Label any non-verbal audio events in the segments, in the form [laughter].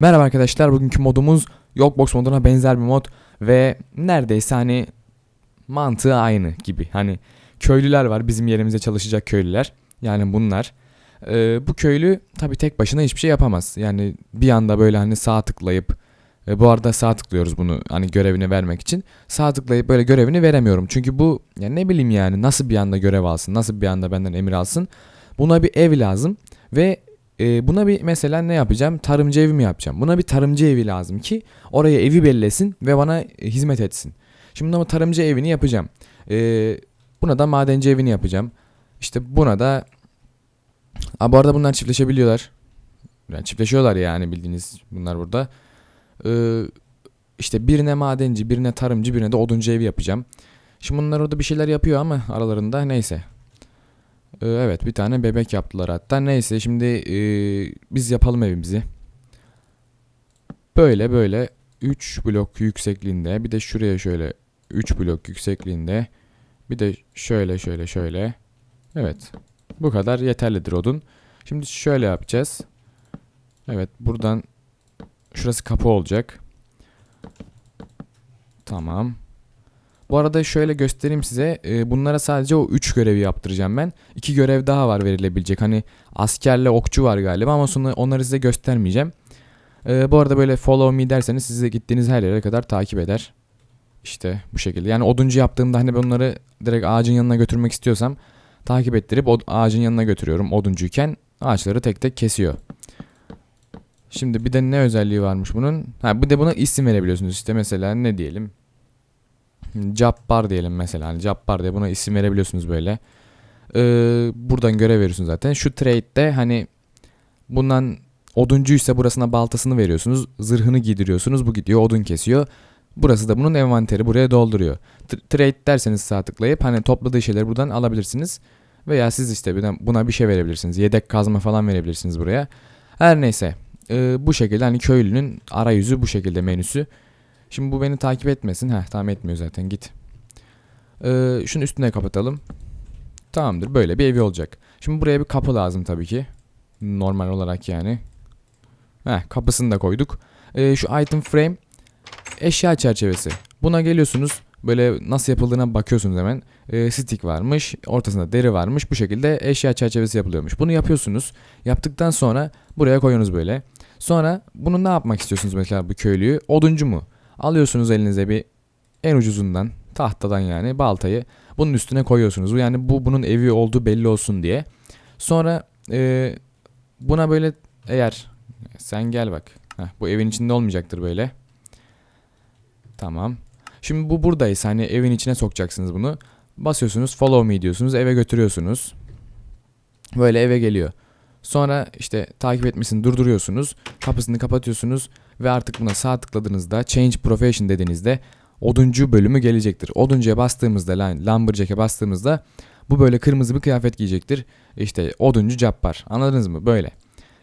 Merhaba arkadaşlar bugünkü modumuz Yokbox moduna benzer bir mod ve neredeyse hani mantığı aynı gibi. Hani köylüler var bizim yerimize çalışacak köylüler yani bunlar. Ee, bu köylü tabi tek başına hiçbir şey yapamaz. Yani bir anda böyle hani sağ tıklayıp e, bu arada sağ tıklıyoruz bunu hani görevini vermek için. Sağ tıklayıp böyle görevini veremiyorum. Çünkü bu ya ne bileyim yani nasıl bir anda görev alsın nasıl bir anda benden emir alsın. Buna bir ev lazım ve e, buna bir mesela ne yapacağım? Tarımcı evi mi yapacağım? Buna bir tarımcı evi lazım ki oraya evi bellesin ve bana e, hizmet etsin. Şimdi ama tarımcı evini yapacağım. E, buna da madenci evini yapacağım. İşte buna da Aa, bu arada bunlar çiftleşebiliyorlar. Yani çiftleşiyorlar yani bildiğiniz bunlar burada. Ee, işte birine madenci, birine tarımcı, birine de oduncu evi yapacağım. Şimdi bunlar orada bir şeyler yapıyor ama aralarında neyse. Ee, evet bir tane bebek yaptılar hatta. Neyse şimdi e, biz yapalım evimizi. Böyle böyle 3 blok yüksekliğinde bir de şuraya şöyle 3 blok yüksekliğinde bir de şöyle şöyle şöyle. Evet bu kadar yeterlidir odun. Şimdi şöyle yapacağız. Evet buradan şurası kapı olacak. Tamam. Bu arada şöyle göstereyim size. Ee, bunlara sadece o 3 görevi yaptıracağım ben. 2 görev daha var verilebilecek. Hani askerle okçu var galiba ama sonra onları size göstermeyeceğim. Ee, bu arada böyle follow me derseniz size gittiğiniz her yere kadar takip eder. İşte bu şekilde. Yani oduncu yaptığımda hani ben onları direkt ağacın yanına götürmek istiyorsam takip ettirip o ağacın yanına götürüyorum oduncuyken ağaçları tek tek kesiyor. Şimdi bir de ne özelliği varmış bunun? Ha bir de buna isim verebiliyorsunuz. İşte mesela ne diyelim? Cabbar diyelim mesela. Hani Cabbar diye buna isim verebiliyorsunuz böyle. Ee, buradan görev veriyorsunuz zaten. Şu trade'de hani bundan oduncuysa burasına baltasını veriyorsunuz. Zırhını giydiriyorsunuz. Bu gidiyor odun kesiyor. Burası da bunun envanteri buraya dolduruyor. Trade derseniz sağ tıklayıp hani topladığı şeyleri buradan alabilirsiniz. Veya siz işte buna bir şey verebilirsiniz. Yedek kazma falan verebilirsiniz buraya. Her neyse. Ee, bu şekilde hani köylünün arayüzü bu şekilde menüsü. Şimdi bu beni takip etmesin. Heh tamam etmiyor zaten git. Ee, şunu üstüne kapatalım. Tamamdır böyle bir evi olacak. Şimdi buraya bir kapı lazım tabii ki. Normal olarak yani. Heh kapısını da koyduk. Ee, şu item frame eşya çerçevesi. Buna geliyorsunuz. Böyle nasıl yapıldığına bakıyorsunuz hemen. Ee, stick varmış. Ortasında deri varmış. Bu şekilde eşya çerçevesi yapılıyormuş. Bunu yapıyorsunuz. Yaptıktan sonra buraya koyuyorsunuz böyle. Sonra bunu ne yapmak istiyorsunuz mesela bu köylüyü? Oduncu mu? Alıyorsunuz elinize bir en ucuzundan tahtadan yani baltayı bunun üstüne koyuyorsunuz. Yani bu bunun evi olduğu belli olsun diye. Sonra e, buna böyle eğer sen gel bak. Heh, bu evin içinde olmayacaktır böyle. Tamam. Şimdi bu buradaysa hani evin içine sokacaksınız bunu. Basıyorsunuz follow me diyorsunuz eve götürüyorsunuz. Böyle eve geliyor. Sonra işte takip etmesini durduruyorsunuz. Kapısını kapatıyorsunuz ve artık buna sağ tıkladığınızda change profession dediğinizde oduncu bölümü gelecektir. Oduncuya bastığımızda lan- lumberjack'e bastığımızda bu böyle kırmızı bir kıyafet giyecektir. İşte oduncu cappar. Anladınız mı? Böyle.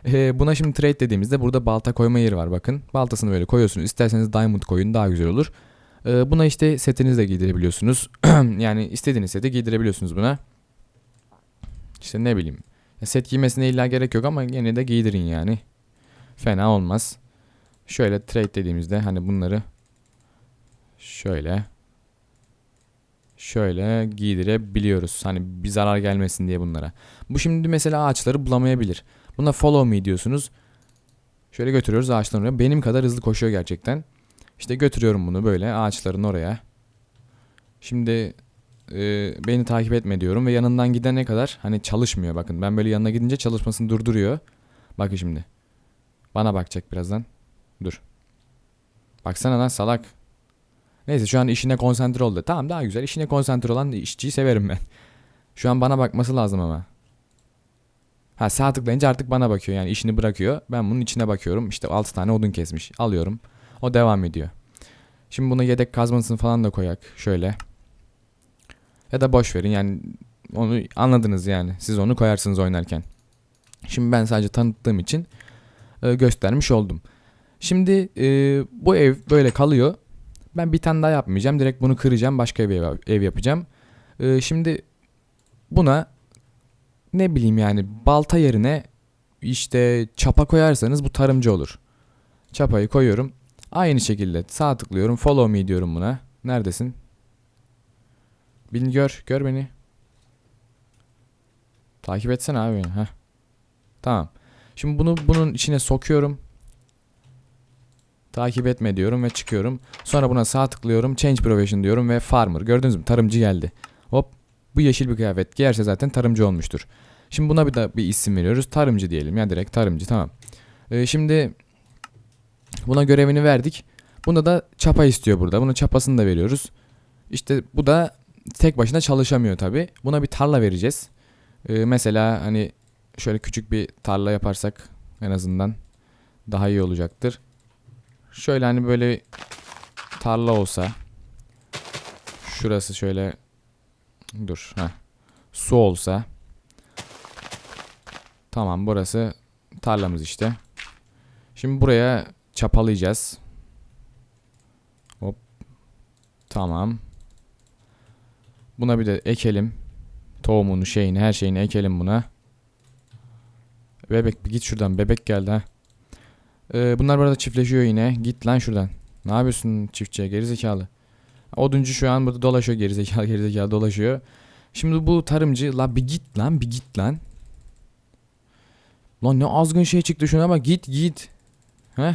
Ee, buna şimdi trade dediğimizde burada balta koyma yeri var bakın. Baltasını böyle koyuyorsunuz. İsterseniz diamond koyun daha güzel olur. Ee, buna işte setinizi de giydirebiliyorsunuz. [clears throat] yani istediğiniz seti giydirebiliyorsunuz buna. İşte ne bileyim. Set giymesine illa gerek yok ama yine de giydirin yani. Fena olmaz. Şöyle trade dediğimizde hani bunları şöyle şöyle giydirebiliyoruz. Hani bir zarar gelmesin diye bunlara. Bu şimdi mesela ağaçları bulamayabilir. Buna follow me diyorsunuz. Şöyle götürüyoruz ağaçların oraya. Benim kadar hızlı koşuyor gerçekten. İşte götürüyorum bunu böyle ağaçların oraya. Şimdi e, beni takip etme diyorum ve yanından gidene kadar hani çalışmıyor bakın. Ben böyle yanına gidince çalışmasını durduruyor. Bakın şimdi. Bana bakacak birazdan. Dur. Baksana lan salak. Neyse şu an işine konsantre oldu. Tamam daha güzel. İşine konsantre olan işçiyi severim ben. Şu an bana bakması lazım ama. Ha sağ tıklayınca artık bana bakıyor yani işini bırakıyor. Ben bunun içine bakıyorum. İşte 6 tane odun kesmiş. Alıyorum. O devam ediyor. Şimdi buna yedek kazmasını falan da koyak. Şöyle. Ya da boş verin yani onu anladınız yani. Siz onu koyarsınız oynarken. Şimdi ben sadece tanıttığım için e, göstermiş oldum. Şimdi e, bu ev böyle kalıyor. Ben bir tane daha yapmayacağım. Direkt bunu kıracağım. Başka bir ev, ev yapacağım. E, şimdi buna ne bileyim yani balta yerine işte çapa koyarsanız bu tarımcı olur. Çapayı koyuyorum. Aynı şekilde sağ tıklıyorum. Follow me diyorum buna. Neredesin? Beni gör. Gör beni. Takip etsene abi. Heh. Tamam. Şimdi bunu bunun içine sokuyorum. Takip etme diyorum ve çıkıyorum. Sonra buna sağ tıklıyorum. Change profession diyorum ve farmer. Gördünüz mü? Tarımcı geldi. Hop. Bu yeşil bir kıyafet giyerse zaten tarımcı olmuştur. Şimdi buna bir de bir isim veriyoruz. Tarımcı diyelim ya direkt tarımcı tamam. Ee, şimdi buna görevini verdik. Bunda da çapa istiyor burada. Bunun çapasını da veriyoruz. İşte bu da tek başına çalışamıyor tabi. Buna bir tarla vereceğiz. Ee, mesela hani şöyle küçük bir tarla yaparsak en azından daha iyi olacaktır. Şöyle hani böyle tarla olsa şurası şöyle dur ha su olsa tamam burası tarlamız işte. Şimdi buraya çapalayacağız. Hop. Tamam. Buna bir de ekelim. Tohumunu, şeyini, her şeyini ekelim buna. Bebek bir git şuradan. Bebek geldi ha. Ee, bunlar burada çiftleşiyor yine. Git lan şuradan. Ne yapıyorsun çiftçiye gerizekalı? Oduncu şu an burada dolaşıyor gerizekalı [laughs] gerizekalı dolaşıyor. Şimdi bu tarımcı la bir git lan bir git lan. Lan ne azgın şey çıktı şuna bak git git. Heh.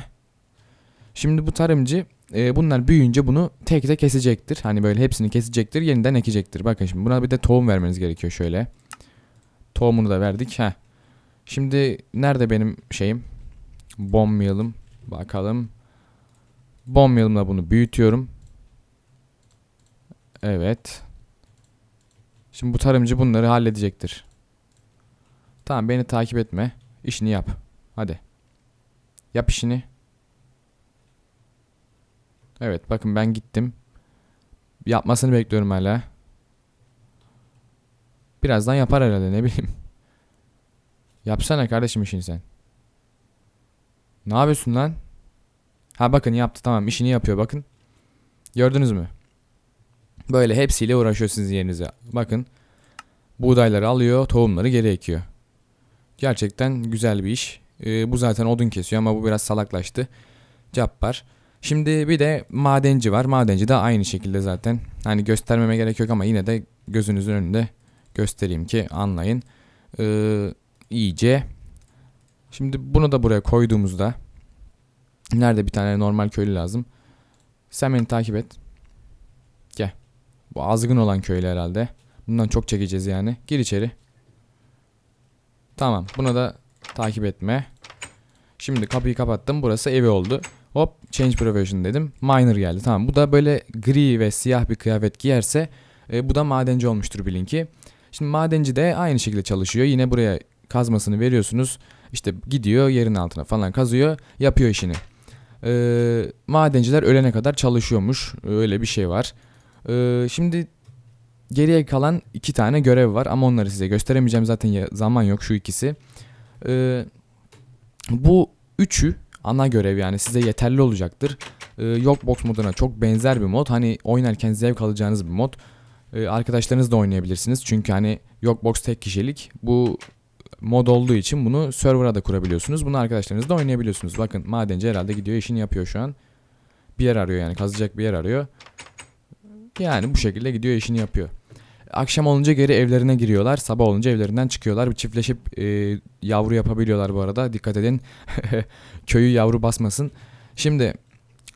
Şimdi bu tarımcı e, bunlar büyüyünce bunu tek tek kesecektir. Hani böyle hepsini kesecektir yeniden ekecektir. Bakın şimdi buna bir de tohum vermeniz gerekiyor şöyle. Tohumunu da verdik. Heh. Şimdi nerede benim şeyim? Bomb meal'ım. Bakalım. Bomb meal'ımla bunu büyütüyorum. Evet. Şimdi bu tarımcı bunları halledecektir. Tamam beni takip etme. İşini yap. Hadi. Yap işini. Evet bakın ben gittim. Yapmasını bekliyorum hala. Birazdan yapar herhalde ne bileyim. Yapsana kardeşim işini sen. Ne yapıyorsun lan? Ha bakın yaptı tamam işini yapıyor bakın. Gördünüz mü? Böyle hepsiyle uğraşıyor sizin yerinize. Bakın. Buğdayları alıyor, tohumları geri ekiyor. Gerçekten güzel bir iş. Ee, bu zaten odun kesiyor ama bu biraz salaklaştı. Cappar. Şimdi bir de madenci var. Madenci de aynı şekilde zaten. Hani göstermeme gerek yok ama yine de gözünüzün önünde göstereyim ki anlayın. Ee, iyice. Şimdi bunu da buraya koyduğumuzda nerede bir tane normal köylü lazım. Sen beni takip et. Gel. Bu azgın olan köylü herhalde. Bundan çok çekeceğiz yani. Gir içeri. Tamam. Buna da takip etme. Şimdi kapıyı kapattım. Burası evi oldu. Hop change profession dedim. Miner geldi. Tamam. Bu da böyle gri ve siyah bir kıyafet giyerse e, bu da madenci olmuştur bilin ki. Şimdi madenci de aynı şekilde çalışıyor. Yine buraya kazmasını veriyorsunuz. İşte gidiyor yerin altına falan kazıyor. Yapıyor işini. Ee, madenciler ölene kadar çalışıyormuş. Öyle bir şey var. Ee, şimdi geriye kalan iki tane görev var ama onları size gösteremeyeceğim zaten zaman yok şu ikisi. Ee, bu üçü ana görev yani size yeterli olacaktır. Ee, yok box moduna çok benzer bir mod. Hani oynarken zevk alacağınız bir mod. Ee, arkadaşlarınız da oynayabilirsiniz. Çünkü hani yok box tek kişilik. Bu mod olduğu için bunu server'a da kurabiliyorsunuz. Bunu arkadaşlarınızla oynayabiliyorsunuz. Bakın madenci herhalde gidiyor işini yapıyor şu an. Bir yer arıyor yani kazacak bir yer arıyor. Yani bu şekilde gidiyor işini yapıyor. Akşam olunca geri evlerine giriyorlar. Sabah olunca evlerinden çıkıyorlar. Bir çiftleşip e, yavru yapabiliyorlar bu arada. Dikkat edin. [laughs] Köyü yavru basmasın. Şimdi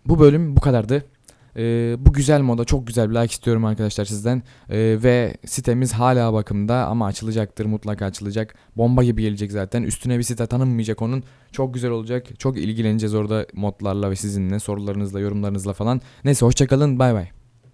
bu bölüm bu kadardı. E, bu güzel moda çok güzel bir like istiyorum arkadaşlar sizden. E, ve sitemiz hala bakımda ama açılacaktır mutlaka açılacak. Bomba gibi gelecek zaten. Üstüne bir site tanınmayacak onun. Çok güzel olacak. Çok ilgileneceğiz orada modlarla ve sizinle sorularınızla yorumlarınızla falan. Neyse hoşçakalın bay bay.